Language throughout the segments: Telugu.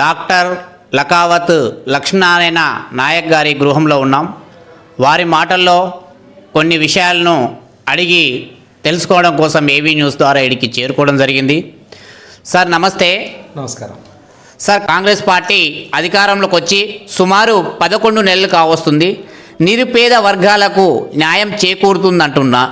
డాక్టర్ లకావత్ లక్ష్మీనారాయణ నాయక్ గారి గృహంలో ఉన్నాం. వారి మాటల్లో కొన్ని విషయాలను అడిగి తెలుసుకోవడం కోసం ఏవీ న్యూస్ ద్వారా ఇడికి చేరుకోవడం జరిగింది. సార్ నమస్తే. నమస్కారం. సార్ కాంగ్రెస్ పార్టీ అధికారంలోకి వచ్చి సుమారు పదకొండు నెలలు కావస్తుంది. నిరుపేద వర్గాలకు న్యాయం చేకూరుతుందంటున్నా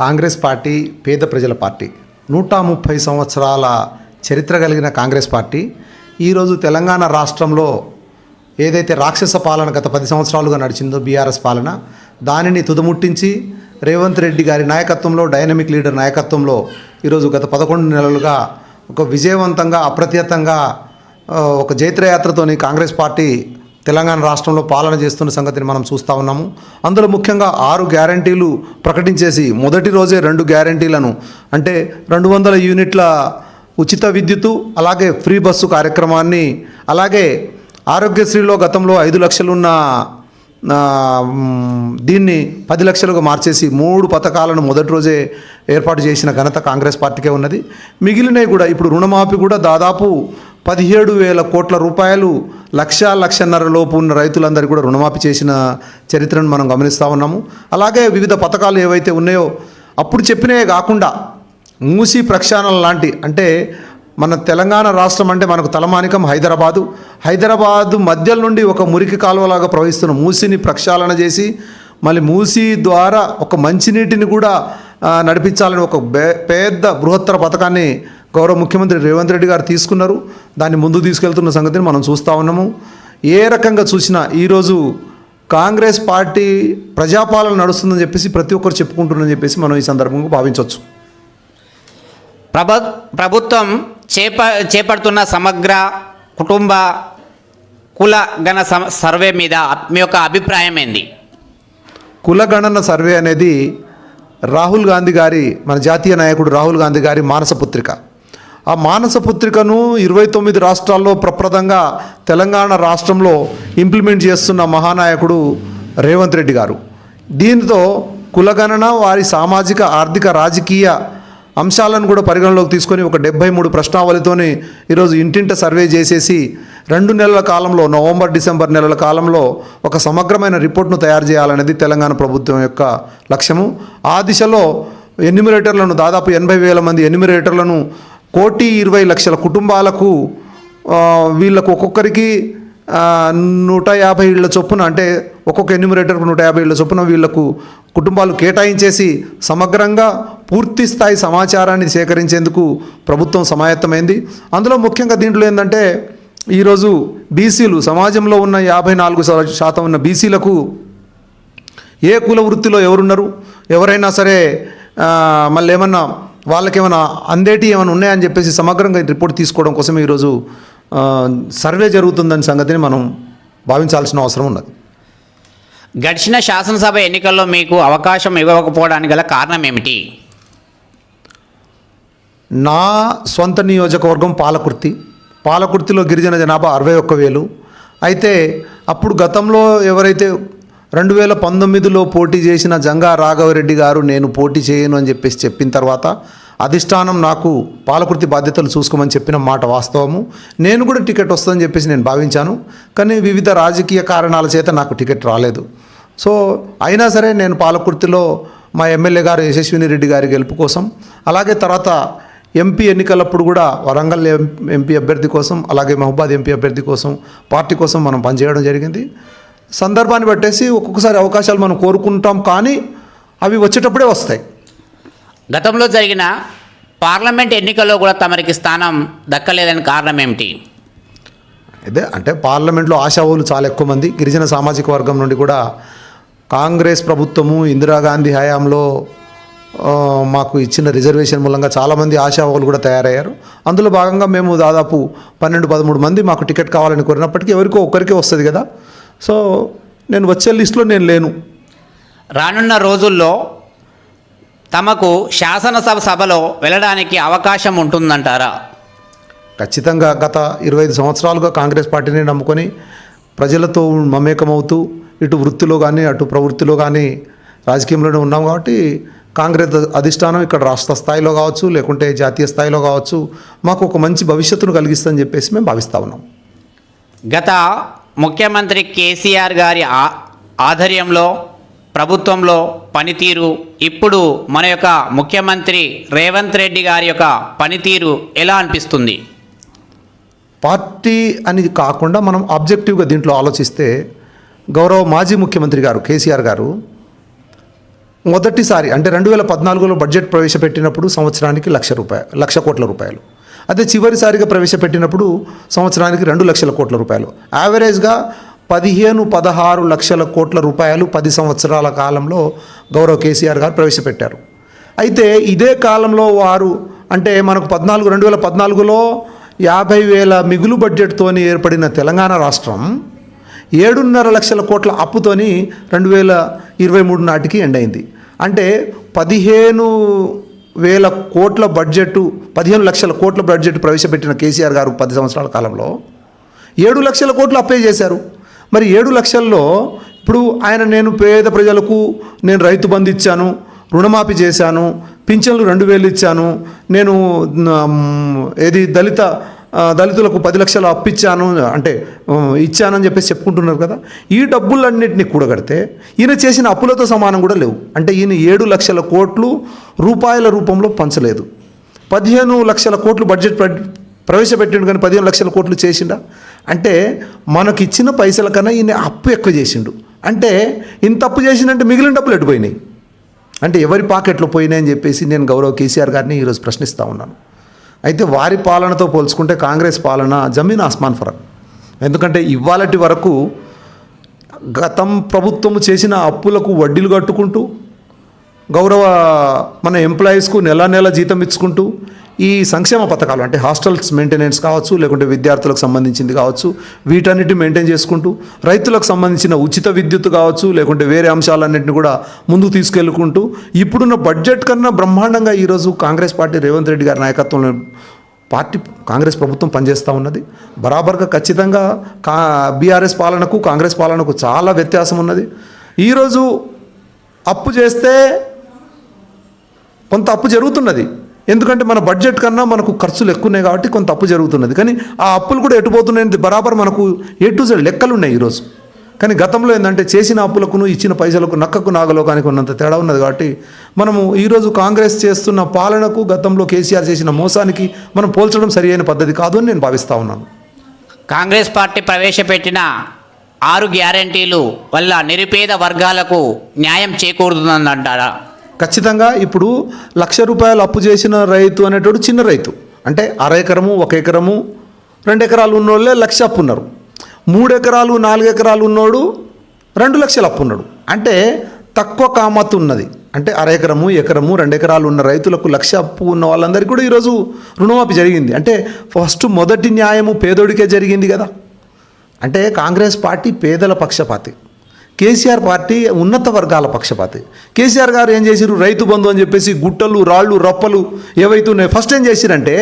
కాంగ్రెస్ పార్టీ పేద ప్రజల పార్టీ. నూట ముప్పై సంవత్సరాల చరిత్ర కలిగిన కాంగ్రెస్ పార్టీ ఈరోజు తెలంగాణ రాష్ట్రంలో ఏదైతే రాక్షస పాలన గత పది సంవత్సరాలుగా నడిచిందో బీఆర్ఎస్ పాలన దానిని తుదముట్టించి రేవంత్ రెడ్డి గారి నాయకత్వంలో డైనమిక్ లీడర్ నాయకత్వంలో ఈరోజు గత పదకొండు నెలలుగా ఒక విజయవంతంగా అప్రతిహతంగా ఒక జైత్రయాత్రతోని కాంగ్రెస్ పార్టీ తెలంగాణ రాష్ట్రంలో పాలన చేస్తున్న సంగతిని మనం చూస్తూ ఉన్నాము. అందులో ముఖ్యంగా ఆరు గ్యారంటీలు ప్రకటించేసి మొదటి రోజే రెండు గ్యారంటీలను అంటే రెండు వందల యూనిట్ల ఉచిత విద్యుత్తు అలాగే ఫ్రీ బస్సు కార్యక్రమాన్ని అలాగే ఆరోగ్యశ్రీలో గతంలో ఐదు లక్షలున్న దీన్ని పది లక్షలుగా మార్చేసి మూడు పథకాలను మొదటి రోజే ఏర్పాటు చేసిన ఘనత కాంగ్రెస్ పార్టీకే ఉన్నది. మిగిలినవి కూడా ఇప్పుడు రుణమాఫీ కూడా దాదాపు పదిహేడు వేల కోట్ల రూపాయలు లక్ష లక్షన్నర లోపు ఉన్న రైతులందరికీ కూడా రుణమాఫీ చేసిన చరిత్రను మనం గమనిస్తూ ఉన్నాము. అలాగే వివిధ పథకాలు ఏవైతే ఉన్నాయో అప్పుడు చెప్పినవే కాకుండా మూసి ప్రక్షాళన లాంటి అంటే మన తెలంగాణ రాష్ట్రం అంటే మనకు తలమానికం హైదరాబాదు. హైదరాబాదు మధ్యలో నుండి ఒక మురికి కాలువలాగా ప్రవహిస్తున్న మూసిని ప్రక్షాళన చేసి మళ్ళీ మూసి ద్వారా ఒక మంచినీటిని కూడా నడిపించాలని ఒక పెద్ద బృహత్తర పథకాన్ని గౌరవ ముఖ్యమంత్రి రేవంత్ రెడ్డి గారు తీసుకున్నారు. దాన్ని ముందు తీసుకెళ్తున్న సంగతిని మనం చూస్తూ ఉన్నాము. ఏ రకంగా చూసినా ఈరోజు కాంగ్రెస్ పార్టీ ప్రజాపాలన నడుస్తుందని చెప్పేసి ప్రతి ఒక్కరు చెప్పుకుంటున్నారని చెప్పేసి మనం ఈ సందర్భంగా భావించవచ్చు. ప్రభ ప్రభుత్వం చేప చేపడుతున్న సమగ్ర కుటుంబ కుల గణ సమ- సర్వే మీద మీ యొక్క అభిప్రాయం ఏంది? కులగణన సర్వే అనేది రాహుల్ గాంధీ గారి మన జాతీయ నాయకుడు రాహుల్ గాంధీ గారి మానసపుత్రిక ఆ మానసపుత్రికను ఇరవై తొమ్మిది రాష్ట్రాల్లో ప్రప్రదంగా తెలంగాణ రాష్ట్రంలో ఇంప్లిమెంట్ చేస్తున్న మహానాయకుడు రేవంత్ రెడ్డి గారు. దీంతో కులగణన వారి సామాజిక ఆర్థిక రాజకీయ అంశాలను కూడా పరిగణలోకి తీసుకొని ఒక డెబ్బై మూడు ప్రశ్నావళితోని ఈరోజు ఇంటింట సర్వే చేసేసి రెండు నెలల కాలంలో నవంబర్ డిసెంబర్ నెలల కాలంలో ఒక సమగ్రమైన రిపోర్ట్ను తయారు చేయాలనేది తెలంగాణ ప్రభుత్వం యొక్క లక్ష్యము. ఆ దిశలో ఎన్యూమిరేటర్లను దాదాపు ఎనభై వేల మంది ఎన్యూమిరేటర్లను కోటి ఇరవై లక్షల కుటుంబాలకు వీళ్ళకు ఒక్కొక్కరికి నూట యాభై ఏళ్ళ చొప్పున అంటే ఒక్కొక్క ఎన్యూమరేటర్కు నూట యాభై ఏళ్ళ చొప్పున వీళ్ళకు కుటుంబాలు కేటాయించేసి సమగ్రంగా పూర్తి స్థాయి సమాచారాన్ని సేకరించేందుకు ప్రభుత్వం సమాయత్తమైంది. అందులో ముఖ్యంగా దీంట్లో ఏంటంటే ఈరోజు బీసీలు సమాజంలో ఉన్న యాభై నాలుగు శాతం ఉన్న బీసీలకు ఏ కుల వృత్తిలో ఎవరున్నారు ఎవరైనా సరే మళ్ళీ ఏమన్నా వాళ్ళకేమైనా అందేటి ఏమైనా ఉన్నాయని చెప్పేసి సమగ్రంగా రిపోర్ట్ తీసుకోవడం కోసం ఈరోజు సర్వే జరుగుతుందని సంగతిని మనం భావించాల్సిన అవసరం ఉన్నది. గడిచిన శాసనసభ ఎన్నికల్లో మీకు అవకాశం ఇవ్వకపోవడానికి గల కారణం ఏమిటి? నా సొంత నియోజకవర్గం పాలకుర్తి. పాలకుర్తిలో గిరిజన జనాభా అరవై ఒక్క వేలు. అయితే అప్పుడు గతంలో ఎవరైతే రెండు వేల పంతొమ్మిదిలో పోటీ చేసిన జంగా రాఘవరెడ్డి గారు నేను పోటీ చేయను అని చెప్పేసి చెప్పిన తర్వాత అధిష్టానం నాకు పాలకుర్తి బాధ్యతలు చూసుకోమని చెప్పిన మాట వాస్తవము. నేను కూడా టికెట్ వస్తుందని చెప్పేసి నేను భావించాను. కానీ వివిధ రాజకీయ కారణాల చేత నాకు టికెట్ రాలేదు. సో అయినా సరే నేను పాలకుర్తిలో మా ఎమ్మెల్యే గారు యశస్విని రెడ్డి గారి గెలుపు కోసం అలాగే తర్వాత ఎంపీ ఎన్నికలప్పుడు కూడా వరంగల్ ఎం- ఎంపీ అభ్యర్థి కోసం అలాగే మహబాద్ ఎంపీ అభ్యర్థి కోసం పార్టీ కోసం మనం పనిచేయడం జరిగింది. సందర్భాన్ని బట్టేసి ఒక్కొక్కసారి అవకాశాలు మనం కోరుకుంటాం కానీ అవి వచ్చేటప్పుడే వస్తాయి. గతంలో జరిగిన పార్లమెంట్ ఎన్నికల్లో కూడా తమరికి స్థానం దక్కలేదని కారణం ఏమిటి? అదే అంటే పార్లమెంట్లో ఆశావులు చాలా ఎక్కువ మంది గిరిజన సామాజిక వర్గం నుండి కూడా కాంగ్రెస్ ప్రభుత్వము ఇందిరాగాంధీ హయాంలో మాకు ఇచ్చిన రిజర్వేషన్ మూలంగా చాలామంది ఆశావాహులు కూడా తయారయ్యారు. అందులో భాగంగా మేము దాదాపు పన్నెండు పదమూడు మంది మాకు టికెట్ కావాలని కోరినప్పటికీ ఎవరికో ఒక్కరికే వస్తుంది కదా. సో నేను వచ్చే లిస్టులో నేను లేను. రానున్న రోజుల్లో తమకు శాసనసభ సభలో వెళ్ళడానికి అవకాశం ఉంటుందంటారా? ఖచ్చితంగా గత ఇరవై ఐదు సంవత్సరాలుగా కాంగ్రెస్ పార్టీని నమ్ముకొని ప్రజలతో మమేకమవుతూ ఇటు వృత్తిలో కానీ అటు ప్రవృత్తిలో కానీ రాజకీయంలోనే ఉన్నాం కాబట్టి కాంగ్రెస్ అధిష్టానం ఇక్కడ రాష్ట్ర స్థాయిలో కావచ్చు లేకుంటే జాతీయ స్థాయిలో కావచ్చు మాకు ఒక మంచి భవిష్యత్తును కలిగిస్తుందని చెప్పేసి మేము భావిస్తూ ఉన్నాం. గత ముఖ్యమంత్రి కేసీఆర్ గారి ఆధ్వర్యంలో ప్రభుత్వంలో పనితీరు ఇప్పుడు మన యొక్క ముఖ్యమంత్రి రేవంత్ రెడ్డి గారి యొక్క పనితీరు ఎలా అనిపిస్తుంది? పార్టీ అని కాకుండా మనం ఆబ్జెక్టివ్గా దీంట్లో ఆలోచిస్తే గౌరవ మాజీ ముఖ్యమంత్రి గారు కేసీఆర్ గారు మొదటిసారి అంటే రెండు వేల పద్నాలుగులో బడ్జెట్ ప్రవేశపెట్టినప్పుడు సంవత్సరానికి లక్ష రూపాయలు లక్ష కోట్ల రూపాయలు. అదే చివరిసారిగా ప్రవేశపెట్టినప్పుడు సంవత్సరానికి రెండు లక్షల కోట్ల రూపాయలు. యావరేజ్గా పదిహేను పదహారు లక్షల కోట్ల రూపాయలు పది సంవత్సరాల కాలంలో గౌరవ కేసీఆర్ గారు ప్రవేశపెట్టారు. అయితే ఇదే కాలంలో వారు అంటే మనకు పద్నాలుగు రెండు వేల పద్నాలుగులో యాభై వేల మిగులు బడ్జెట్తో ఏర్పడిన తెలంగాణ రాష్ట్రం ఏడున్నర లక్షల కోట్ల అప్పుతోని రెండు వేల ఇరవై మూడు నాటికి ఎండ్ అయింది. అంటే పదిహేను వేల కోట్ల బడ్జెట్ పదిహేను లక్షల కోట్ల బడ్జెట్ ప్రవేశపెట్టిన కేసీఆర్ గారు పది సంవత్సరాల కాలంలో ఏడు లక్షల కోట్లు అప్పే చేశారు. మరి ఏడు లక్షల్లో ఇప్పుడు ఆయన నేను పేద ప్రజలకు నేను రైతు బంధు ఇచ్చాను రుణమాఫీ చేశాను పింఛన్లు రెండు వేలు ఇచ్చాను నేను ఏది దళిత దళితులకు పది లక్షలు అప్పిచ్చాను అంటే ఇచ్చానని చెప్పేసి చెప్పుకుంటున్నారు కదా. ఈ డబ్బులన్నింటినీ కూడగడితే ఈయన చేసిన అప్పులతో సమానం కూడా లేవు. అంటే ఈయన ఏడు లక్షల కోట్లు రూపాయల రూపంలో పంచలేదు. పదిహేను లక్షల కోట్లు బడ్జెట్ ప్రవేశపెట్టిండు కానీ పదిహేను లక్షల కోట్లు చేసిండా? అంటే మనకి ఇచ్చిన పైసల కన్నా ఈయన అప్పు ఎక్కువ చేసిండు. అంటే ఇంత అప్పు చేసిండంటే మిగిలిన డబ్బులు ఎటుపోయినాయి అంటే ఎవరి పాకెట్లో పోయినాయని చెప్పేసి నేను గౌరవ కేసీఆర్ గారిని ఈరోజు ప్రశ్నిస్తూ ఉన్నాను. అయితే వారి పాలనతో పోల్చుకుంటే కాంగ్రెస్ పాలన జమీన్ ఆస్మాన్ ఫరక్. ఎందుకంటే ఇవాళటి వరకు గతం ప్రభుత్వం చేసిన అప్పులకు వడ్డీలు కట్టుకుంటూ గౌరవ మన ఎంప్లాయీస్కు నెల నెల జీతం ఇచ్చుకుంటూ ఈ సంక్షేమ పథకాలు అంటే హాస్టల్స్ మెయింటెనెన్స్ కావచ్చు లేకుంటే విద్యార్థులకు సంబంధించింది కావచ్చు వీటన్నిటి మెయింటైన్ చేసుకుంటూ రైతులకు సంబంధించిన ఉచిత విద్యుత్ కావచ్చు లేకుంటే వేరే అంశాలన్నింటినీ కూడా ముందుకు తీసుకెళ్ళుకుంటూ ఇప్పుడున్న బడ్జెట్ కన్నా బ్రహ్మాండంగా ఈరోజు కాంగ్రెస్ పార్టీ రేవంత్ రెడ్డి గారి నాయకత్వంలో పార్టీ కాంగ్రెస్ ప్రభుత్వం పనిచేస్తూ ఉన్నది. బరాబర్గా ఖచ్చితంగా కా బీఆర్ఎస్ పాలనకు కాంగ్రెస్ పాలనకు చాలా వ్యత్యాసం ఉన్నది. ఈరోజు అప్పు చేస్తే కొంత అప్పు జరుగుతున్నది. ఎందుకంటే మన బడ్జెట్ కన్నా మనకు ఖర్చులు ఎక్కువ ఉన్నాయి కాబట్టి కొంత అప్పు జరుగుతున్నది. కానీ ఆ అప్పులు కూడా ఎటుపోతున్నాయి బరాబర్ మనకు ఏ టు జెడ్ లెక్కలు ఉన్నాయి ఈరోజు. కానీ గతంలో ఏంటంటే చేసిన అప్పులకును ఇచ్చిన పైసలకు నక్కకు నాగలోకానికి ఉన్నంత తేడా ఉన్నది కాబట్టి మనము ఈరోజు కాంగ్రెస్ చేస్తున్న పాలనకు గతంలో కేసీఆర్ చేసిన మోసానికి మనం పోల్చడం సరి అయిన పద్ధతి కాదు అని నేను భావిస్తూ ఉన్నాను. కాంగ్రెస్ పార్టీ ప్రవేశపెట్టిన ఆరు గ్యారంటీలు వల్ల నిరుపేద వర్గాలకు న్యాయం చేకూరుతుందంటారా ఖచ్చితంగా ఇప్పుడు లక్ష రూపాయలు అప్పు చేసిన రైతు అనేటోడు చిన్న రైతు. అంటే అర ఎకరము ఒక ఎకరము రెండు ఎకరాలు ఉన్నోళ్ళే లక్ష అప్పు ఉన్నారు. మూడు ఎకరాలు నాలుగు ఎకరాలు ఉన్నోడు రెండు లక్షలు అప్పు ఉన్నాడు. అంటే తక్కువ కామత్తు ఉన్నది. అంటే అర ఎకరము ఎకరము రెండు ఎకరాలు ఉన్న రైతులకు లక్ష అప్పు ఉన్న వాళ్ళందరికీ కూడా ఈరోజు రుణమాఫీ జరిగింది. అంటే ఫస్ట్ మొదటి న్యాయము పేదోడికే జరిగింది కదా. అంటే కాంగ్రెస్ పార్టీ పేదల పక్షపాతి. కేసీఆర్ పార్టీ ఉన్నత వర్గాల పక్షపాతి. కేసీఆర్ గారు ఏం చేసిరు రైతు బంధు అని చెప్పేసి గుట్టలు రాళ్ళు రప్పలు ఏవైతే ఉన్నాయో ఫస్ట్ ఏం చేసిరంటే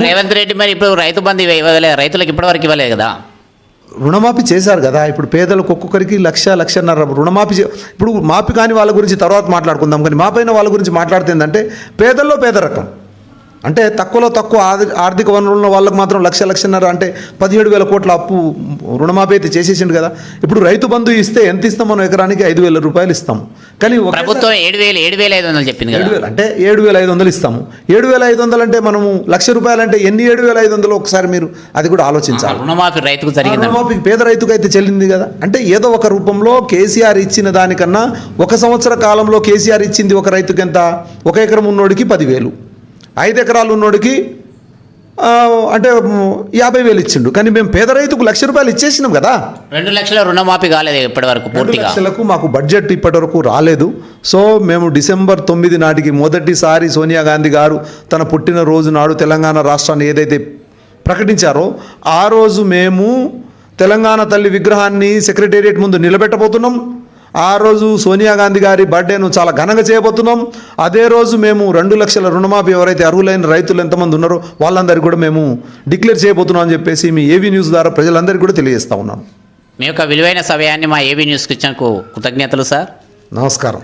రేవంత్ రెడ్డి మరి ఇప్పుడు రైతు బంధు ఇవ్వ- ఇవ్వలేదు. రైతులకు ఇప్పటివరకు ఇవ్వలేదు కదా? రుణమాఫీ చేశారు కదా? ఇప్పుడు పేదలకు ఒక్కొక్కరికి లక్ష లక్షన్నర రుణమాఫీ ఇప్పుడు మాఫీ కాని వాళ్ళ గురించి తర్వాత మాట్లాడుకుందాం. కానీ మాపైన వాళ్ళ గురించి మాట్లాడితే ఏంటంటే పేదల్లో పేద రకం. అంటే తక్కువలో తక్కువ ఆర్థి- ఆర్థిక వనరులు ఉన్న వాళ్ళకి మాత్రం లక్ష లక్షన్నర అంటే పదిహేడు వేల కోట్ల అప్పు రుణమాఫీ అయితే చేసేసిండు కదా. ఇప్పుడు రైతు బంధు ఇస్తే ఎంత ఇస్తాం మనం ఎకరానికి? ఐదు వేల రూపాయలు ఇస్తాం. కానీ ప్రభుత్వం ఏడు వేలు ఏడు వేల ఐదు వందలు చెప్పింది ఏడు వేలు అంటే ఏడు వేల ఐదు వందలు ఇస్తాము. ఏడు వేల ఐదు వందలు అంటే మనము లక్ష రూపాయలు అంటే ఎన్ని ఏడు వేల ఐదు వందలు ఒకసారి మీరు అది కూడా ఆలోచించాలి. రుణమాఫీ రైతుకు జరిగింది రుణమాఫీకి పేద రైతుకు అయితే చెల్లింది కదా. అంటే ఏదో ఒక రూపంలో కేసీఆర్ ఇచ్చిన దానికన్నా ఒక సంవత్సర కాలంలో కేసీఆర్ ఇచ్చింది ఒక రైతుకి ఎంత? ఒక ఎకరం ఉన్నోడికి పదివేలు. ఐదు ఎకరాలు ఉన్నోడికి అంటే యాభై వేలు ఇచ్చిండు. కానీ మేము పేద రైతుకు లక్ష రూపాయలు ఇచ్చేసినాం కదా. రెండు లక్షల రుణమాఫీ కాలేదు ఇప్పటివరకు రెండు పూర్తిగా. లక్షలకు మాకు బడ్జెట్ ఇప్పటివరకు రాలేదు. సో మేము డిసెంబర్ తొమ్మిది నాటికి మొదటిసారి సోనియా గాంధీ గారు తన పుట్టినరోజు నాడు తెలంగాణ రాష్ట్రాన్ని ఏదైతే ప్రకటించారో ఆ రోజు మేము తెలంగాణ తల్లి విగ్రహాన్ని సెక్రటేరియట్ ముందు నిలబెట్టబోతున్నాం. ఆ రోజు సోనియా గాంధీ గారి బర్త్డేను చాలా ఘనంగా చేయబోతున్నాం. అదే రోజు మేము రెండు లక్షల రుణమాఫీ ఎవరైతే అర్హులైన రైతులు ఎంతమంది ఉన్నారో వాళ్ళందరికీ కూడా మేము డిక్లేర్ చేయబోతున్నాం అని చెప్పేసి మీ ఏవీ న్యూస్ ద్వారా ప్రజలందరికీ కూడా తెలియజేస్తా ఉన్నాను మీ యొక్క విలువైన సమయాన్ని మా ఏబీ న్యూస్కి ఇచ్చినందుకు కృతజ్ఞతలు సార్. నమస్కారం.